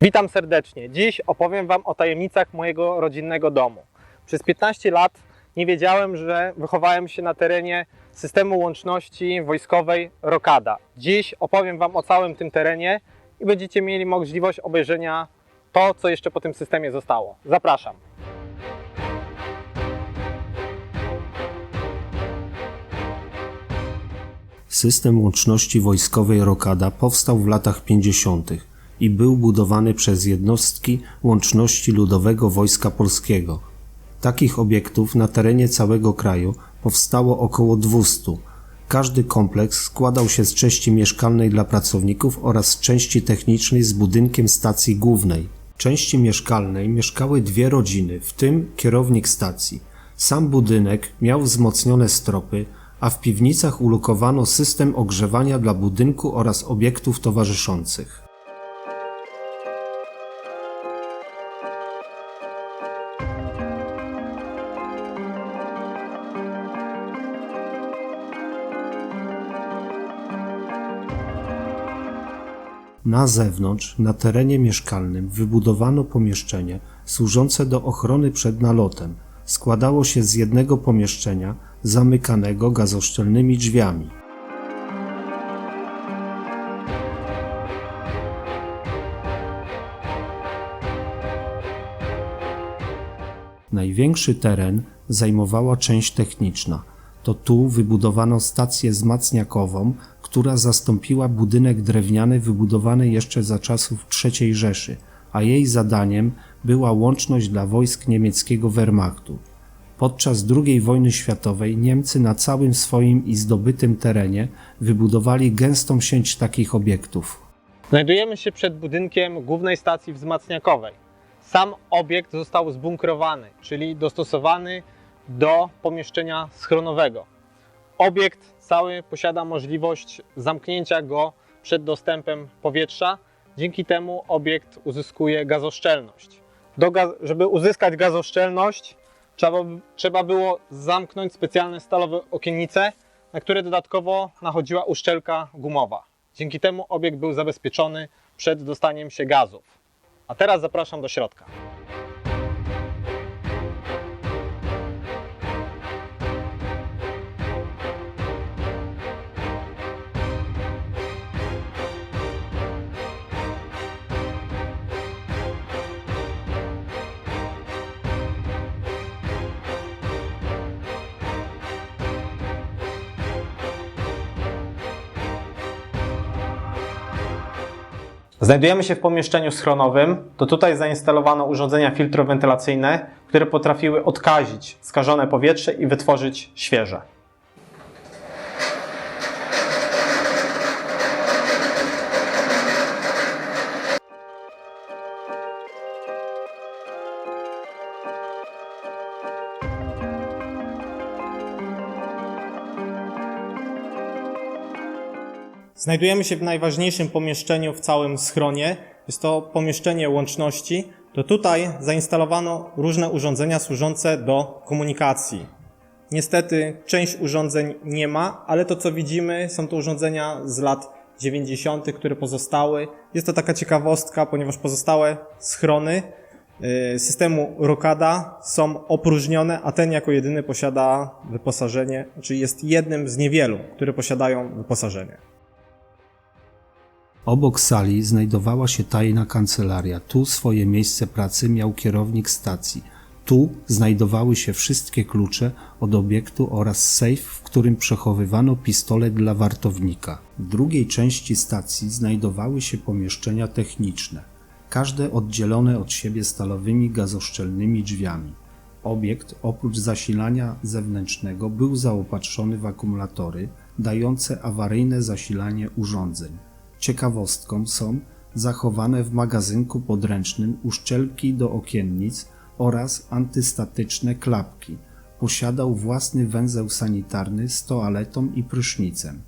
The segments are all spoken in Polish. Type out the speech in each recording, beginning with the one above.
Witam serdecznie. Dziś opowiem Wam o tajemnicach mojego rodzinnego domu. Przez 15 lat nie wiedziałem, że wychowałem się na terenie systemu łączności wojskowej Rokada. Dziś opowiem Wam o całym tym terenie i będziecie mieli możliwość obejrzenia to, co jeszcze po tym systemie zostało. Zapraszam. System łączności wojskowej Rokada powstał w latach 50. i był budowany przez jednostki łączności Ludowego Wojska Polskiego. Takich obiektów na terenie całego kraju powstało około 200. Każdy kompleks składał się z części mieszkalnej dla pracowników oraz części technicznej z budynkiem stacji głównej. W części mieszkalnej mieszkały dwie rodziny, w tym kierownik stacji. Sam budynek miał wzmocnione stropy, a w piwnicach ulokowano system ogrzewania dla budynku oraz obiektów towarzyszących. Na zewnątrz, na terenie mieszkalnym, wybudowano pomieszczenie służące do ochrony przed nalotem. Składało się z jednego pomieszczenia zamykanego gazoszczelnymi drzwiami. Największy teren zajmowała część techniczna. To tu wybudowano stację wzmacniakową, która zastąpiła budynek drewniany wybudowany jeszcze za czasów III Rzeszy, a jej zadaniem była łączność dla wojsk niemieckiego Wehrmachtu. Podczas II wojny światowej Niemcy na całym swoim i zdobytym terenie wybudowali gęstą sieć takich obiektów. Znajdujemy się przed budynkiem głównej stacji wzmacniakowej. Sam obiekt został zbunkrowany, czyli dostosowany do pomieszczenia schronowego. Obiekt cały posiada możliwość zamknięcia go przed dostępem powietrza. Dzięki temu obiekt uzyskuje gazoszczelność. Gaz- żeby uzyskać gazoszczelność, trzeba, trzeba było zamknąć specjalne stalowe okiennice, na które dodatkowo nachodziła uszczelka gumowa. Dzięki temu obiekt był zabezpieczony przed dostaniem się gazów. A teraz zapraszam do środka. Znajdujemy się w pomieszczeniu schronowym. To tutaj zainstalowano urządzenia filtrowentylacyjne, które potrafiły odkazić skażone powietrze i wytworzyć świeże. Znajdujemy się w najważniejszym pomieszczeniu w całym schronie. Jest to pomieszczenie łączności. To tutaj zainstalowano różne urządzenia służące do komunikacji. Niestety część urządzeń nie ma, ale to co widzimy są to urządzenia z lat 90., które pozostały. Jest to taka ciekawostka, ponieważ pozostałe schrony y, systemu Rokada są opróżnione, a ten jako jedyny posiada wyposażenie, czyli jest jednym z niewielu, które posiadają wyposażenie. Obok sali znajdowała się tajna kancelaria. Tu swoje miejsce pracy miał kierownik stacji. Tu znajdowały się wszystkie klucze od obiektu oraz sejf, w którym przechowywano pistolet dla wartownika. W drugiej części stacji znajdowały się pomieszczenia techniczne, każde oddzielone od siebie stalowymi gazoszczelnymi drzwiami. Obiekt oprócz zasilania zewnętrznego był zaopatrzony w akumulatory dające awaryjne zasilanie urządzeń. Ciekawostką są zachowane w magazynku podręcznym uszczelki do okiennic oraz antystatyczne klapki. Posiadał własny węzeł sanitarny z toaletą i prysznicem.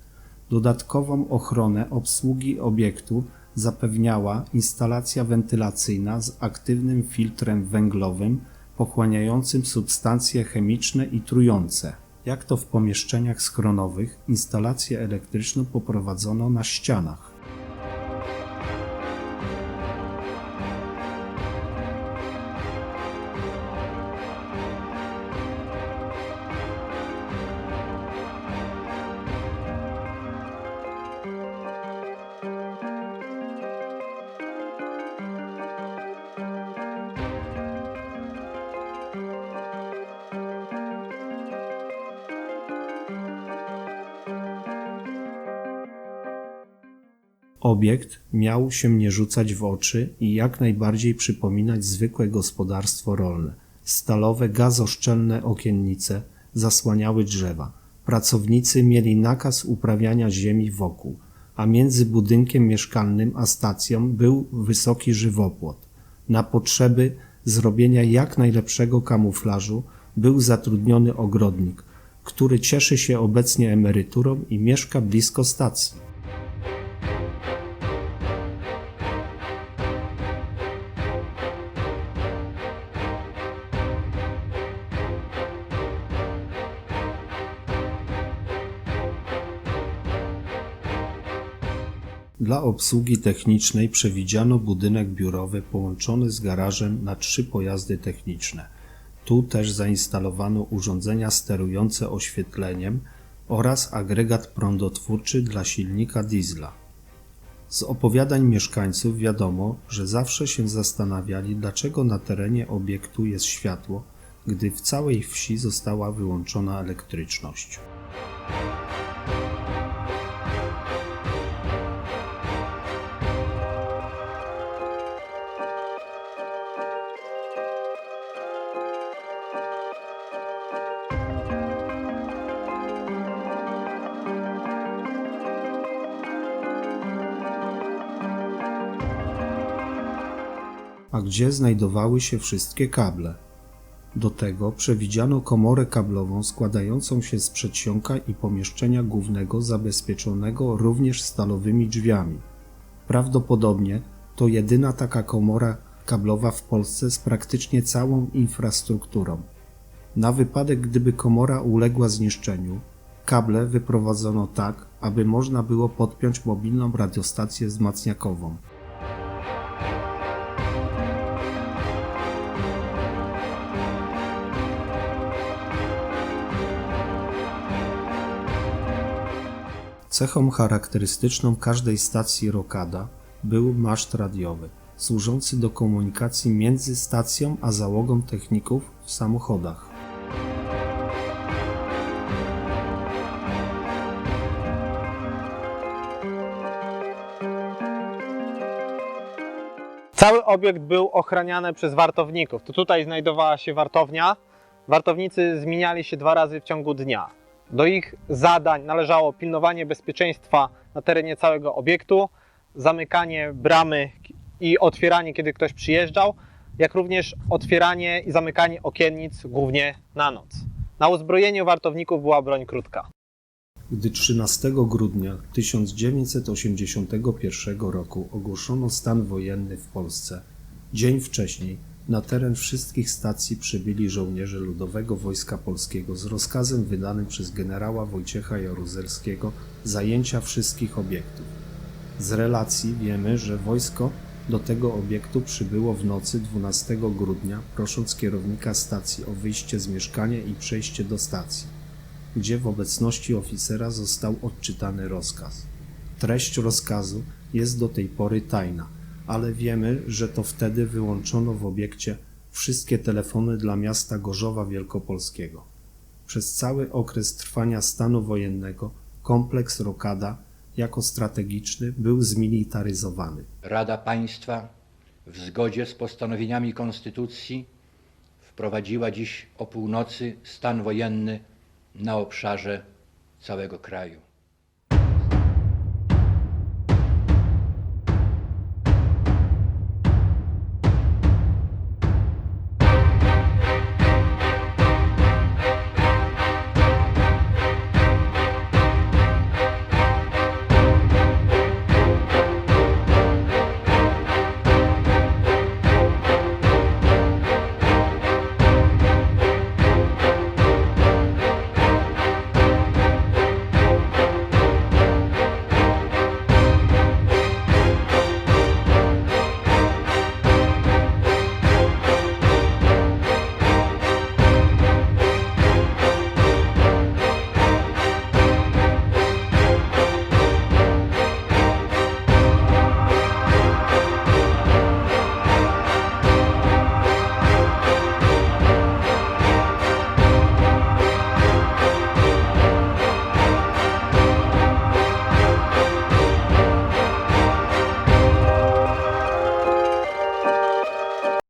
Dodatkową ochronę obsługi obiektu zapewniała instalacja wentylacyjna z aktywnym filtrem węglowym pochłaniającym substancje chemiczne i trujące. Jak to w pomieszczeniach schronowych, instalację elektryczną poprowadzono na ścianach. Obiekt miał się nie rzucać w oczy i jak najbardziej przypominać zwykłe gospodarstwo rolne. Stalowe gazoszczelne okiennice zasłaniały drzewa. Pracownicy mieli nakaz uprawiania ziemi wokół, a między budynkiem mieszkalnym a stacją był wysoki żywopłot. Na potrzeby zrobienia jak najlepszego kamuflażu był zatrudniony ogrodnik, który cieszy się obecnie emeryturą i mieszka blisko stacji. Dla obsługi technicznej przewidziano budynek biurowy połączony z garażem na trzy pojazdy techniczne. Tu też zainstalowano urządzenia sterujące oświetleniem oraz agregat prądotwórczy dla silnika diesla. Z opowiadań mieszkańców wiadomo, że zawsze się zastanawiali, dlaczego na terenie obiektu jest światło, gdy w całej wsi została wyłączona elektryczność. A gdzie znajdowały się wszystkie kable. Do tego przewidziano komorę kablową składającą się z przedsionka i pomieszczenia głównego zabezpieczonego również stalowymi drzwiami. Prawdopodobnie to jedyna taka komora kablowa w Polsce z praktycznie całą infrastrukturą. Na wypadek gdyby komora uległa zniszczeniu, kable wyprowadzono tak, aby można było podpiąć mobilną radiostację wzmacniakową. Cechą charakterystyczną każdej stacji Rokada był maszt radiowy, służący do komunikacji między stacją a załogą techników w samochodach. Cały obiekt był ochraniany przez wartowników. To tutaj znajdowała się wartownia. Wartownicy zmieniali się dwa razy w ciągu dnia. Do ich zadań należało pilnowanie bezpieczeństwa na terenie całego obiektu, zamykanie bramy i otwieranie, kiedy ktoś przyjeżdżał, jak również otwieranie i zamykanie okiennic głównie na noc. Na uzbrojeniu wartowników była broń krótka. Gdy 13 grudnia 1981 roku ogłoszono stan wojenny w Polsce, dzień wcześniej na teren wszystkich stacji przybyli żołnierze Ludowego Wojska Polskiego z rozkazem wydanym przez generała Wojciecha Jaruzelskiego zajęcia wszystkich obiektów. Z relacji wiemy, że wojsko do tego obiektu przybyło w nocy 12 grudnia, prosząc kierownika stacji o wyjście z mieszkania i przejście do stacji gdzie w obecności oficera został odczytany rozkaz. Treść rozkazu jest do tej pory tajna, ale wiemy, że to wtedy wyłączono w obiekcie wszystkie telefony dla miasta Gorzowa Wielkopolskiego. Przez cały okres trwania stanu wojennego kompleks Rokada jako strategiczny był zmilitaryzowany. Rada Państwa w zgodzie z postanowieniami Konstytucji wprowadziła dziś o północy stan wojenny na obszarze całego kraju.